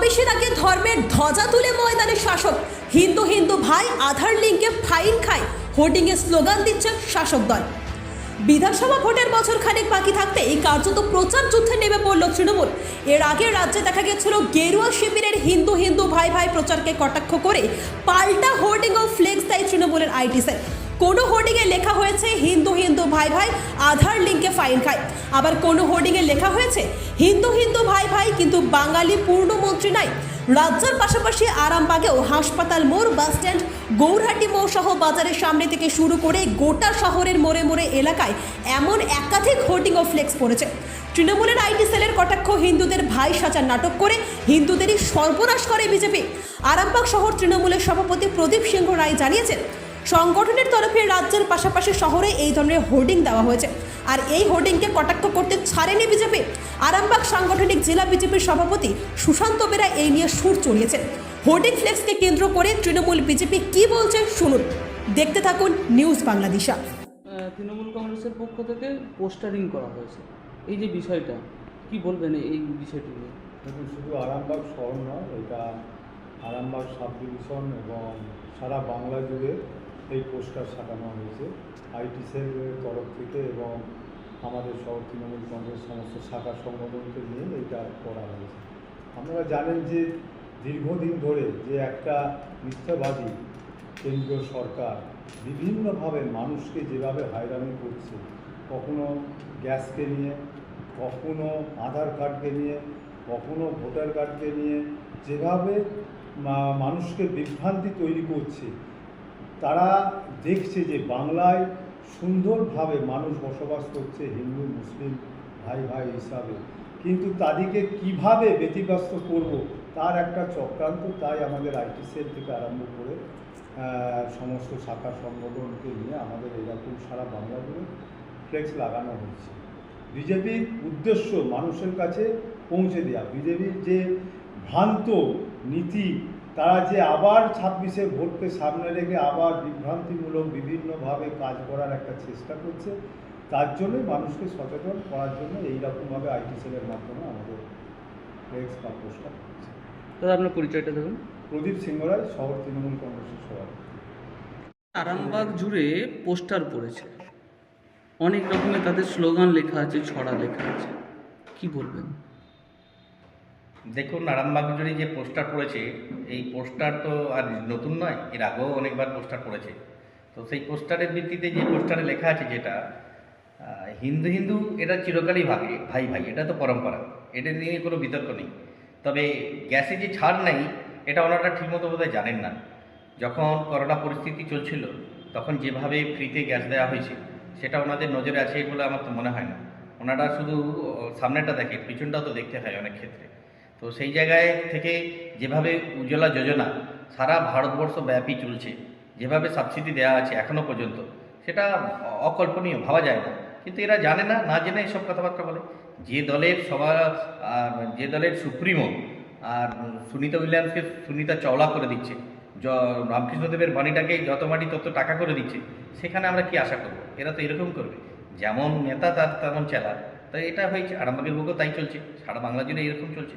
ছাব্বিশের আগে ধর্মের ধ্বজা তুলে ময়দানে শাসক? হিন্দু হিন্দু ভাই আধার লিঙ্কে ফাইন খায়। হোর্ডিংয়ে স্লোগান দিচ্ছে শাসক দল। বিধানসভা ভোটের বছর খানেক বাকি থাকতে এই কার্যত প্রচার যুদ্ধে নেমে পড়ল তৃণমূল। এর আগে রাজ্যে দেখা গেছিল গেরুয়া শিবিরের হিন্দু হিন্দু ভাই ভাই প্রচারকে কটাক্ষ করে পাল্টা হোর্ডিং ও ফ্লেক্স দেয় তৃণমূলের আইটি সেল কোনো হোর্ডিংয়ে লেখা হয়েছে হিন্দু হিন্দু ভাই ভাই, আধার লিঙ্কে ফাইন খায় আবার কোনো হোর্ডিংয়ে লেখা হয়েছে হিন্দু হিন্দু ভাই ভাই, কিন্তু বাঙালি পূর্ণমন্ত্রী নাই। রাজ্যের পাশাপাশি আরামবাগেও হাসপাতাল মোড় বাসস্ট্যান্ড গৌরহাটি মোড় সহ বাজারের সামনে থেকে শুরু করে গোটা শহরের মোড়ে মোড়ে এলাকায় এমন একাধিক হোর্ডিং ও ফ্লেক্স পড়েছে। তৃণমূলের আইটি সেলের কটাক্ষ হিন্দুদের ভাই সাজার নাটক করে হিন্দুদেরই সর্বনাশ করে বিজেপি। আরামবাগ শহর তৃণমূলের সভাপতি প্রদীপ সিংহ রায় জানিয়েছেন সংগঠনের তরফে রাজ্যের পাশাপাশি শহরে এই ধরনের হোর্ডিং দেওয়া হয়েছে। আর এই হোর্ডিংকে কটাক্ষ করতে ছাড়েনি বিজেপি। আরামবাগ সাংগঠনিক জেলা বিজেপির সভাপতি সুশান্ত বেরা এই নিয়ে সুর চড়িয়েছেন হোর্ডিং ফ্লেক্সকে কেন্দ্র করে তৃণমূল বিজেপি কি বলছে শুনুন। দেখতে থাকুন নিউজ বাংলাদেশা তৃণমূল কংগ্রেসের পক্ষ থেকে পোস্টারিং করা হয়েছে। এই যে বিষয়টা কি বলবেন এই বিষয়টি নিয়ে? দেখুন শুধু আরামবাগ শহর নয় এটা আরামবাগ সাব ডিভিশন এবং সারা বাংলা জুড়ে এই পোস্টার সাজানো হয়েছে। আইটি সেলের তরফ থেকে এবং আমাদের শহর তৃণমূল কংগ্রেস সমস্ত শাখা সংগঠনকে নিয়ে এটা করা হয়েছে। আপনারা জানেন যে দীর্ঘদিন ধরে যে একটা মিথ্যাবাদী কেন্দ্রীয় সরকার বিভিন্নভাবে মানুষকে যেভাবে হয়রানি করছে, কখনো গ্যাসকে নিয়ে, কখনো আধার কার্ডকে নিয়ে, কখনো ভোটার কার্ডকে নিয়ে, যেভাবে মানুষকে বিভ্রান্তি তৈরি করছে তারা দেখছে যে বাংলায় সুন্দরভাবে মানুষ বসবাস করছে হিন্দু, মুসলিম, ভাই ভাই হিসাবে। কিন্তু তাদেরকে কীভাবে ব্যতিব্যস্ত করব, তার একটা চক্রান্ত তাই আমাদের আইটি সেল থেকে আরম্ভ করে সমস্ত শাখা সংগঠনকে নিয়ে আমাদের এরকম সারা বাংলা জুড়ে ফ্লেক্স লাগানো হচ্ছে। বিজেপির উদ্দেশ্য মানুষের কাছে পৌঁছে দেওয়া বিজেপির যে ভ্রান্ত নীতি তারা যে আবার ছাব্বিশে ভোটকে সামনে রেখে আবার বিভ্রান্তিমূলক বিভিন্নভাবে কাজ করার একটা চেষ্টা করছে তার জন্যই মানুষকে সচেতন করার জন্য এইরকমভাবে আইটি সেলের মাধ্যমে আমাদের ফ্লেক্স বা পোস্টার দাদা আপনার পরিচয়টা দেবেন প্রদীপ সিংহ রায় শহর তৃণমূল কংগ্রেসের সভাপতি। আরামবাগ জুড়ে পোস্টার পড়েছে। অনেক রকমের তাদের স্লোগান লেখা আছে ছড়া লেখা আছে। কি বলবেন? দেখুন আরামবাগ জুড়ে যে পোস্টার পড়েছে, এই পোস্টার তো আর নতুন নয়, এর আগেও অনেকবার পোস্টার পড়েছে। তো সেই পোস্টারের ভিত্তিতে যে পোস্টারে লেখা আছে যেটা হিন্দু হিন্দু এটা চিরকালই ভাগে, ভাই ভাই, এটা তো পরম্পরা, এটা নিয়ে কোনো বিতর্ক নেই। তবে গ্যাসে যে ছাড় নেই, এটা ওনারা ঠিকমতো বোধহয় জানেন না। যখন করোনা পরিস্থিতি চলছিল, তখন যেভাবে ফ্রিতে গ্যাস দেওয়া হয়েছে, সেটা ওনাদের নজরে আছে বলে আমার তো মনে হয় না। ওনারা শুধু সামনেটা দেখে, পিছনটাও তো দেখতে হয় অনেক ক্ষেত্রে। তো সেই জায়গায় থেকে যেভাবে উজ্জ্বলা যোজনা সারা ভারতবর্ষ ব্যাপী চলছে, যেভাবে সাবসিডি দেওয়া আছে এখনও পর্যন্ত, সেটা অকল্পনীয়, ভাবা যায় না। কিন্তু এরা জানে না না জেনে এসব কথাবার্তা বলে। যে দলের সভা আর যে দলের সুপ্রিমো আর সুনিতা উইলিয়ামসকে সুনিতা চওলা করে দিচ্ছে রামকৃষ্ণদেবের বাণীটাকে যত মাটি তত টাকা করে দিচ্ছে, সেখানে আমরা কি আশা করব? এরা তো এরকম করবে। যেমন নেতা তার তেমন চেলা, তাই এটা হয়েছে, আরামবাগের বুকও তাই চলছে, সারা বাংলা জুড়ে এরকম চলছে।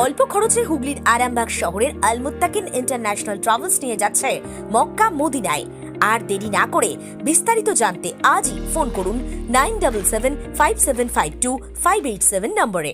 অল্প খরচে হুগলির আরামবাগ শহরের আলমুত্তাকিন ইন্টারন্যাশনাল ট্রাভেলস নিয়ে যাচ্ছে মক্কা মদিনায়। আর দেরি না করে বিস্তারিত জানতে আজই ফোন করুন nine double seven five seven five two five eight seven নম্বরে।